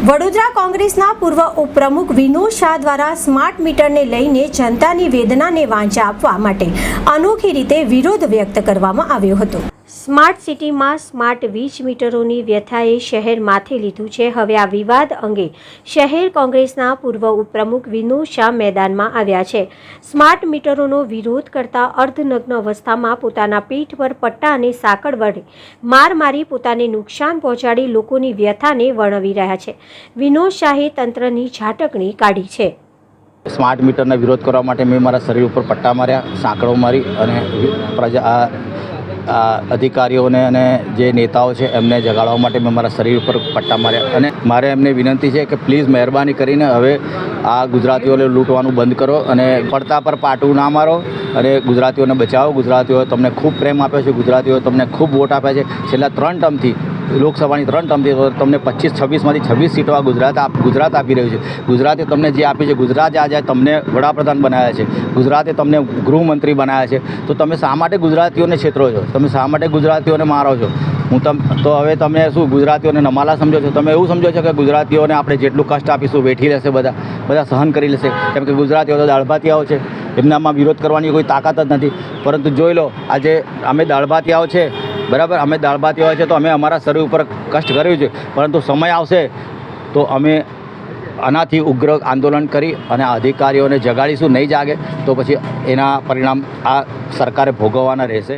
વડોદરા કોંગ્રેસના પૂર્વ ઉપપ્રમુખ વિનોદ શાહ દ્વારા સ્માર્ટ મીટરને લઈને જનતાની વેદનાને વાંચા આપવા માટે અનોખી રીતે વિરોધ વ્યક્ત કરવામાં આવ્યો હતો. સ્માર્ટ સિટીમાં સ્માર્ટ વીજ મીટરોની વ્યથાએ શહેર માથે લીધું છે. હવે આ વિવાદ અંગે શહેર કોંગ્રેસના પૂર્વ ઉપપ્રમુખ વિનોદ શાહ મેદાનમાં આવ્યા છે. સ્માર્ટ મીટરોનો વિરોધ કરતા અર્ધનગ્ન અવસ્થામાં પોતાના પીઠ પર પટ્ટા અને સાંકળ વડે માર મારી પોતાને નુકસાન પહોંચાડી લોકોની વ્યથાને વર્ણવી રહ્યા છે. વિનોદ શાહે તંત્રની ઝાટકણી કાઢી છે. સ્માર્ટ મીટરના વિરોધ કરવા માટે મેં મારા શરીર ઉપર પટ્ટા માર્યા, સાંકળો મારી અને પ્રજા અધિકારીઓને અને જે નેતાઓ છે એમને જગાડવા માટે મેં મારા શરીર ઉપર પટ્ટા માર્યા. અને મારે એમને વિનંતી છે કે પ્લીઝ મહેરબાની કરીને હવે આ ગુજરાતીઓને લૂંટવાનું બંધ કરો અને પડતા પર પાટું ના મારો અને ગુજરાતીઓને બચાવો. ગુજરાતીઓ તમને ખૂબ પ્રેમ આપ્યો છે, ગુજરાતીઓ તમને ખૂબ વોટ આપ્યા છે. છેલ્લા ત્રણ ટર્મથી લોકસભાની ત્રણ ટર્મથી તમને પચીસ, છવ્વીસમાંથી છવ્વીસ સીટો આ ગુજરાત ગુજરાત આપી રહ્યું છે. ગુજરાતે તમને જે આપી છે, ગુજરાતે આજે તમને વડાપ્રધાન બનાવ્યા છે, ગુજરાતે તમને ગૃહમંત્રી બનાવ્યા છે, તો તમે શા માટે ગુજરાતીઓને છેતરો છો? તમે શા માટે ગુજરાતીઓને મારો છો? હું તમ, તો હવે તમે શું ગુજરાતીઓને નમાલા સમજો છો? તમે એવું સમજો છો કે ગુજરાતીઓને આપણે જેટલું કષ્ટ આપીશું, વેઠી લેશે બધા બધા સહન કરી લેશે. કેમ કે ગુજરાતીઓ તો દાળભાતિયાઓ છે. એમનામાં વિરોધ કરવાની કોઈ તાકાત જ નથી. પરંતુ જોઈ લો, આજે અમે દાળભાતિયાઓ છે બરાબર? અમે દાળભાતિયાઓ છે તો અમે અમારા શરીર ઉપર કષ્ટ કર્યું છે. પરંતુ સમય આવશે તો અમે આનાથી ઉગ્ર આંદોલન કરી અને અધિકારીઓને જગાડીશું, નહીં જાગે તો પછી એના પરિણામ આ સરકારે ભોગવવાના રહેશે.